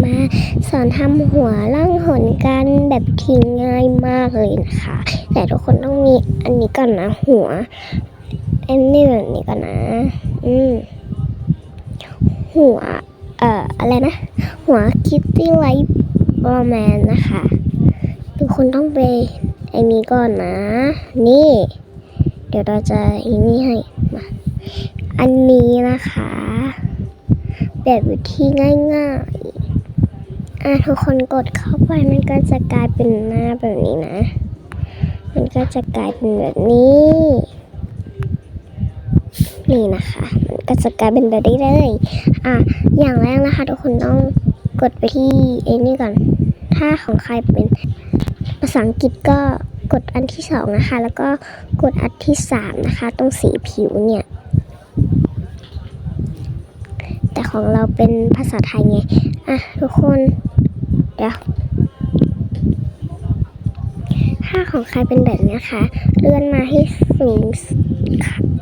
มาสอนทำหัวล่องหนกันแบบทิ้งง่ายมากเลยนะคะ แต่ทุกคนต้องมีอันนี้ก่อนนะหัวอันนี้แบบนี้ก่อนนะ อืมหัว เอ่ออะไรนะ หัวคิตตี้ไลท์บอแมนนะคะ ทุกคนต้องไปไอ้นี้ก่อนนะ นี่ เดี๋ยวเราจะอีนี่ให้มาอันนี้นะคะ แบบวิธีง่ายๆ อะทุกคนกดเข้าไปมันก็จะกลายเป็นหน้าแบบนี้นะ มันก็จะกลายเป็นแบบนี้ นี่นะคะ มันก็จะกลายเป็นแบบนี้เลย อะ อย่างแรกนะคะ ทุกคนต้องกดไปที่ไอ้นี่ก่อน ถ้าของใครเป็นภาษาอังกฤษก็กดอันที่สองนะคะ แล้วก็กดอันที่สามนะคะ ตรงสีผิวเนี่ย แต่ของเราเป็นภาษาไทยไง อะ ทุกคน ดี๋ยวถ้าของใครเป็นแบบนี้นะคะ เลื่อนมาให้สูง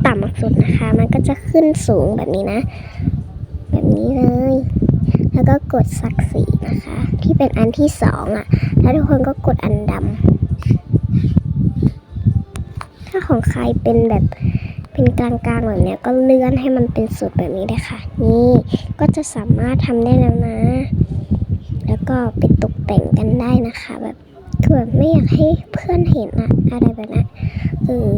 ต่ำสุดนะคะ มันก็จะขึ้นสูงแบบนี้นะ แบบนี้เลย แล้วก็กดสักสีนะคะ ที่เป็นอันที่สองอะ แล้วทุกคนก็กดอันดำถ้าของใครเป็นแบบเป็นกลางๆแบบเนี้ยก็เลื่อนให้มันเป็นสุดแบบนี้เลยค่ะ นี่ก็จะสามารถทำได้แล้วนะ ก็ไปตกแต่งกันได้นะคะ แบบคือแบบไม่อยากให้เพื่อนเห็นอะอะไรแบบนั้นเออ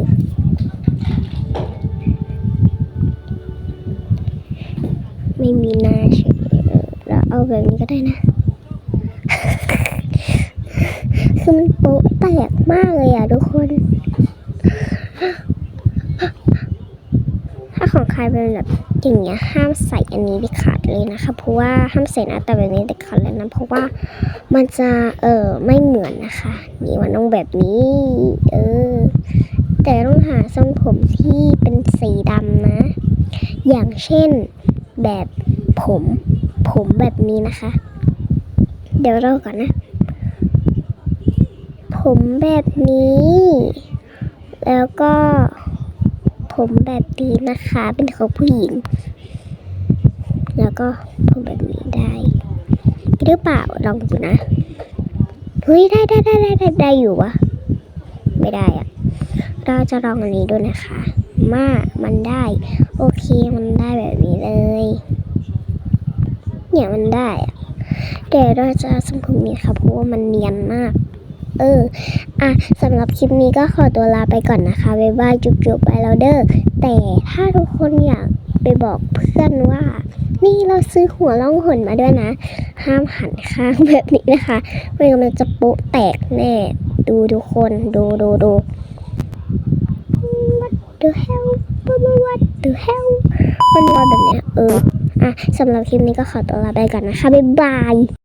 ไม่มีหน้าเฉยเออเราเอาแบบนี้ก็ได้นะ คือมันโป๊ะแตกมากเลยอะทุกคน ถ้าของใครเป็นแบบอย่างเงี้ยห้ามใส่อันนี้เด็ดขาดเลยนะคะ เพราะว่าห้ามใส่น้าแต่แบบนี้เด็ดขาดเลยนะเพราะว่ามันจะเออไม่เหมือนนะคะนี่มันต้องแบบนี้ เออ แต่ต้องหาทรงผมที่เป็นสีดำนะ อย่างเช่นแบบผมผมแบบนี้นะคะ เดี๋ยวเราก่อนนะ ผมแบบนี้ แล้วก็ ผมแบบนี้นะคะ เป็นของผู้หญิง แล้วก็ผมแบบนี้ได้หรือเปล่าลองดูนะเฮ้ยได้ได้ได้ได้ได้ได้อยู่วะไม่ได้อะเราจะลองอันนี้ดูนะคะ มามันได้ โอเคมันได้แบบนี้เลย เนี่ยมันได้อะเดี๋ยวเราจะสมผมนี้ค่ะเพราะว่ามันเนียนมาก เออ อะสำหรับคลิปนี้ก็ขอตัวลาไปก่อนนะคะ บ๊ายบายจุ๊บๆไปแล้วเด้อ แต่ถ้าทุกคนอยากไปบอกเพื่อนว่า นี่เราซื้อหัวล่องหนมาด้วยนะ ห้ามหันข้างแบบนี้นะคะไม่งั้นมันจะโป๊ะแตกแน่ ดูทุกคนดูดูดู What the hell What the hell มันว่าแบบเนี้ยเออ อะสำหรับคลิปนี้ก็ขอตัวลาไปก่อนนะคะ บ๊ายบาย